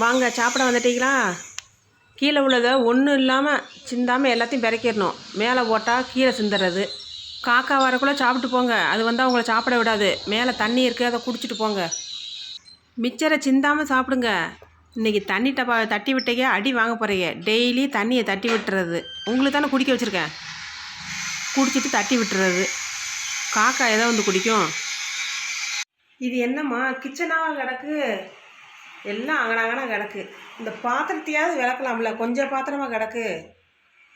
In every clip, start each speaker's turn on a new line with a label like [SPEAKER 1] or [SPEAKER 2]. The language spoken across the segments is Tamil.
[SPEAKER 1] வாங்க சாப்பிட வந்துட்டீங்களா? கீழே உள்ளதை ஒன்றும் இல்லாமல் சிந்தாமல் எல்லாத்தையும் பிறக்கிடணும் மேலே போட்டால் கீழே சிந்துறது. காக்கா வரக்குள்ளே சாப்பிட்டு போங்க. அது வந்து அவங்கள சாப்பிட விடாது. மேலே தண்ணி இருக்குது அதை குடிச்சிட்டு போங்க. மிச்சரை சிந்தாமல் சாப்பிடுங்க. இன்றைக்கி தண்ணி டப்பா தட்டி விட்டீங்க அடி வாங்க போகிறீங்க டெய்லி தண்ணியை தட்டி விட்டுறது. உங்களுக்கு தானே குடிக்க வச்சுருக்கேன். குடிச்சிட்டு தட்டி விட்டுறது. காக்கா எதை வந்து குடிக்கும்? இது என்னம்மா கிச்சனாக கிடக்கு? எல்லாம் அங்கனாங்கனா கிடக்கு. இந்த பாத்திரத்தையாவது விளக்கலாம்ல கொஞ்சம் பாத்திரமா கிடக்கு.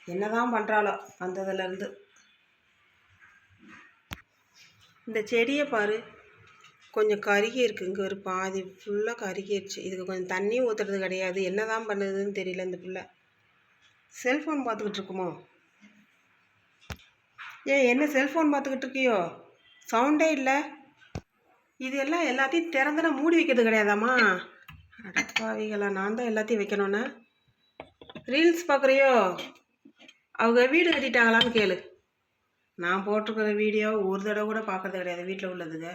[SPEAKER 1] என்னதான் பண்ணுறாளோ வந்ததுலேருந்து இந்த செடியை பாரு கொஞ்சம் கருகி இருக்குது இங்கே ஒரு பாதி ஃபுல்லாக கருகிடுச்சு இதுக்கு கொஞ்சம் தண்ணி ஊற்றுறது கிடையாது. என்னதான் பண்ணுதுன்னு தெரியல இந்த பிள்ளை. செல்ஃபோன் பார்த்துக்கிட்டு இருக்குமோ? ஏன் என்ன செல்ஃபோன் பார்த்துக்கிட்டு இருக்கியோ? சவுண்டே இல்லை. இது எல்லாம் எல்லாத்தையும் திறந்துனா மூடி வைக்கிறது கிடையாதாம்மா? அடப்பாவிகளா நான் தான் எல்லாத்தையும் வைக்கணும்னா. ரீல்ஸ் பார்க்குறியோ? அவங்க வீடு கட்டிட்டாங்களான்னு கேளு. நான் போட்டிருக்கிற வீடியோ ஒரு தடவை கூட பார்க்கறது கிடையாது வீட்டில் உள்ளதுங்க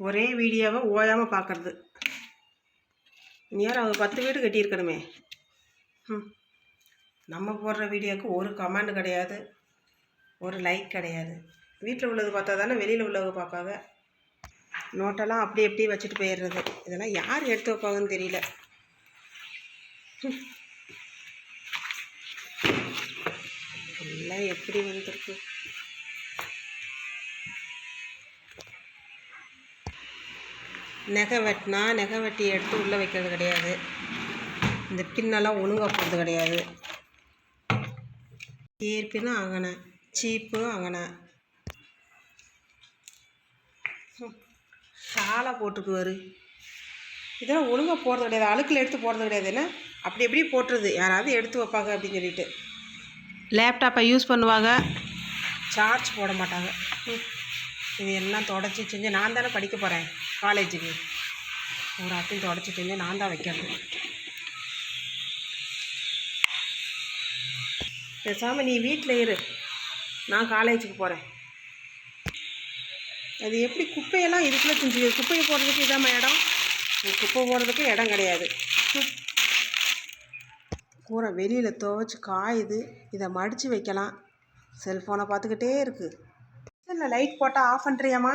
[SPEAKER 1] ஒரே வீடியோவை ஓயாமல் பார்க்கறது. நேரம் அவங்க பத்து வீடு கட்டியிருக்கணுமே. ம் நம்ம போடுற வீடியோவுக்கு ஒரு கமெண்ட் கிடையாது ஒரு லைக் கிடையாது. வீட்டில் உள்ளது பார்த்தா தானே வெளியில் உள்ளவங்க பார்ப்பாங்க. நோட்டெல்லாம் அப்படி எப்படி வச்சுட்டு போயிடுறது. இதெல்லாம் யார் எடுத்து வைப்பாங்கன்னு தெரியல. எல்லாம் எப்படி வந்திருக்கு? நகை வெட்டினா நகை வெட்டி எடுத்து உள்ளே வைக்கிறது கிடையாது. இந்த பின்னெல்லாம் ஒழுங்கா போகிறது கிடையாது. ஏற்பினும் அங்கனை சீப்பும் அங்கனை. ஷாலாக போட்டுக்குவார் இதெல்லாம் ஒழுங்கா போடுறது கிடையாது. அழுக்கில் எடுத்து போடுறது கிடையாது. என்ன? அப்படி எப்படி போட்டுருது யாராவது எடுத்து வைப்பாங்க அப்படின்னு சொல்லிட்டு. லேப்டாப்பை யூஸ் பண்ணுவாங்க. சார்ஜ் போட மாட்டாங்க. ம். இது எல்லாம் தொடச்சி செஞ்சு நான் தானே படிக்க போகிறேன் காலேஜுக்கு. ஒரு ஆத்தையும் தொடச்சி செஞ்சு நான் தான் வைக்கிறது பேசாமல் நீ வீட்டில் இரு. நான் காலேஜுக்கு போகிறேன் அது எப்படி குப்பையெல்லாம் இதுக்குள்ளே செஞ்சு குப்பையை போடுறதுக்கு இதாம்மா இடம்? குப்பை போடுறதுக்கு இடம் கிடையாது. ம். பூரா வெளியில் துவைச்சி காயுது. இதை மடித்து வைக்கலாம். செல்ஃபோனை பார்த்துக்கிட்டே இருக்குது இல்லை லைட் போட்டால் ஆஃப் பண்ணுறியாம்மா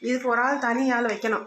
[SPEAKER 1] இதுக்கு ஒரு ஆள் தனி ஆள் வைக்கணும்.